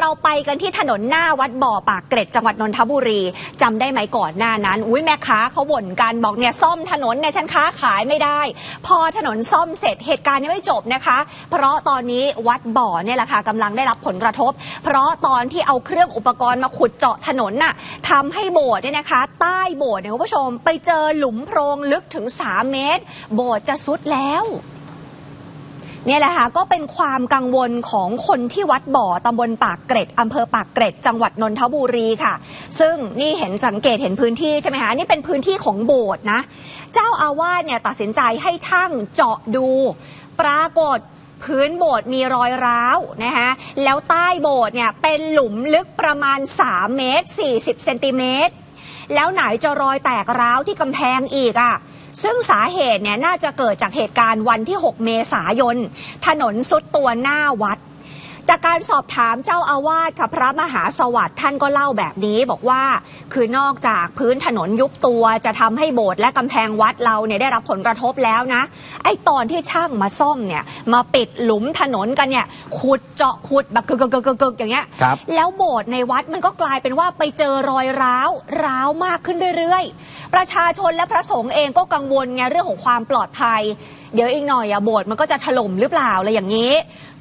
เราไปกันที่ถนนหน้าวัดบ่อปากเกร็ดจังหวัดนนทบุรีจำได้ไหมก่อนหน้านั้น อุ้ยแม่ค้าเขาบ่นกันบอกเนี่ยซ่อมถนนเนี่ยฉันค้าขายไม่ได้ พอถนนซ่อมเสร็จเหตุการณ์ยังไม่จบนะคะ เพราะตอนนี้วัดบ่อเนี่ยแหละค่ะกำลังได้รับผลกระทบ เพราะตอนที่เอาเครื่องอุปกรณ์มาขุดเจาะถนนน่ะทำให้โบสถ์เนี่ยนะคะ ใต้โบสถ์เนี่ยคุณผู้ชม ไปเจอหลุมโพรงลึกถึง 3 เมตร โบสถ์จะสุดแล้ว เนี่ยแหละค่ะก็เป็นความกังวลของคนที่วัดบ่อตำบลปากเกร็ดอำเภอปากเกร็ด จังหวัดนนทบุรีค่ะ ซึ่งนี่เห็นสังเกตเห็นพื้นที่ใช่ไหมคะนี่เป็นพื้นที่ของโบสถ์นะ เจ้าอาวาสเนี่ยตัดสินใจให้ช่างเจาะดู ปรากฏพื้นโบสถ์มีรอยร้าวนะคะแล้วใต้โบสถ์เนี่ยเป็นหลุมลึกประมาณ 3 เมตร 40 เซนติเมตร แล้วไหนจะรอยแตกร้าวที่กำแพงอีกอะ่ะ ซึ่งสาเหตุเนี่ยน่าจะเกิดจากเหตุการณ์วันที่ 6 เมษายน ถนนสุดตัวหน้าวัด จากการสอบถามเจ้าอาวาสค่ะพระมหาสวัสดิ์ท่านก็เล่าแบบนี้บอกว่า คือนอกจากพื้นถนนยุบตัวจะทำให้โบสถ์และกำแพงวัดเราเนี่ยได้รับผลกระทบแล้วนะ ไอ้ตอนที่ช่างมาซ่อมเนี่ย มาปิดหลุมถนนกันเนี่ยขุดเจาะขุดแบบกึกกึกกึกกึกอย่างเงี้ยครับแล้วโบสถ์ในวัดมันก็กลายเป็นว่าไปเจอรอยร้าวร้าวมากขึ้นเรื่อยๆ ประชาชนและพระสงฆ์เองก็กังวลไงเรื่องของความปลอดภัย เดี๋ยวอีกหน่อยอะโบสถ์มันก็จะถล่มหรือเปล่าอะไรอย่างนี้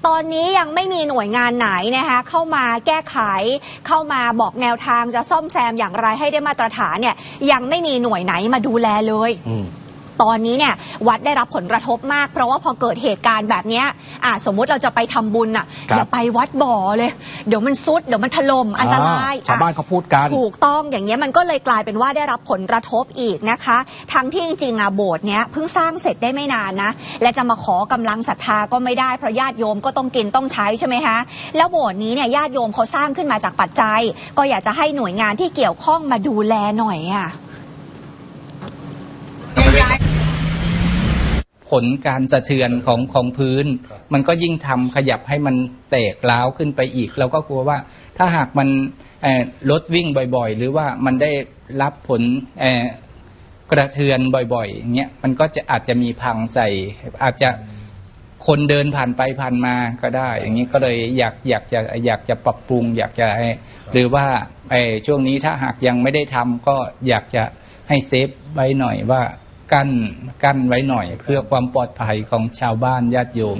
ตอนนี้ยังไม่มีหน่วยงานไหนนะคะเข้ามาแก้ไข เข้ามาบอกแนวทางจะซ่อมแซมอย่างไรให้ได้มาตรฐานเนี่ยยังไม่มีหน่วยไหนมาดูแลเลยอื ตอนนี้เนี่ยวัดได้รับผลกระทบมาก เพราะว่าพอเกิดเหตุการณ์แบบเนี้ยอะสมมุติเราจะไปทำบุญอะครับอย่าไปวัดบ่อเลย เดี๋ยวมันซุดเดี๋ยวมันถล่มอันตรายอ่ชาวบ้านอะเขาพูดกันถูกต้องอย่างเงี้ยมันก็เลยกลายเป็นว่าได้รับผลกระทบอีกนะคะ ทั้งที่จริงๆอะโบสถ์เนี้ยเพิ่งสร้างเสร็จได้ไม่นานนะ และจะมาขอกำลังศรัทธาก็ไม่ได้เพราะญาติโยมก็ต้องกินต้องใช้ใช่ไหมคะแล้วโบสถ์นี้เนี่ยญาติโยมเขาสร้างขึ้นมาจากปัจจัย ก็อยากจะให้หน่วยงานที่เกี่ยวข้องมาดูแลหน่อยอะ ผลการสะเทือนของของพื้น มันก็ยิ่งทำขยับให้มันแตกร้าวขึ้นไปอีก เราก็กลัวว่าถ้าหากมันเอ่อรถวิ่งบ่อยๆ หรือว่ามันได้รับผลเอ่อกระเทือนบ่อยๆอย่างเงี้ยมันก็จะอาจจะมีพังใส่ อาจจะคนเดินผ่านไปผ่านมาก็ได้ อย่างนี้ก็เลยอยากอยากจะอยากจะปรับปรุง อยากจะให้หรือว่าไอ้ช่วงนี้ถ้าหากยังไม่ได้ทำก็อยากจะให้เซฟไว้หน่อยว่า กั้นกั้นไว้หน่อย เพื่อความปลอดภัยของชาวบ้านญาติโยม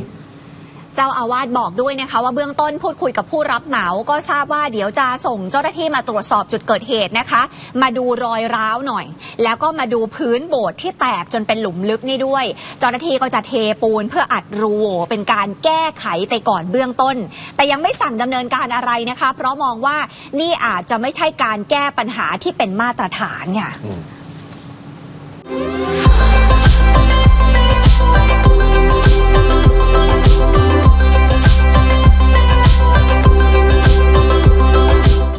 เจ้าอาวาสบอกด้วยนะคะ ว่าเบื้องต้นพูดคุยกับผู้รับเหมาก็ทราบว่าเดี๋ยวจะส่งเจ้าหน้าที่มาตรวจสอบจุดเกิดเหตุนะคะ มาดูรอยร้าวหน่อย แล้วก็มาดูพื้นโบสถ์ที่แตกจนเป็นหลุมลึกนี่ด้วย เจ้าหน้าที่ก็จะเทปูนเพื่ออัดรูโหว่เป็นการแก้ไขไปก่อนเบื้องต้น แต่ยังไม่สั่งดำเนินการอะไรนะคะ เพราะมองว่านี่อาจจะไม่ใช่การแก้ปัญหาที่เป็นมาตรฐานค่ะ อืม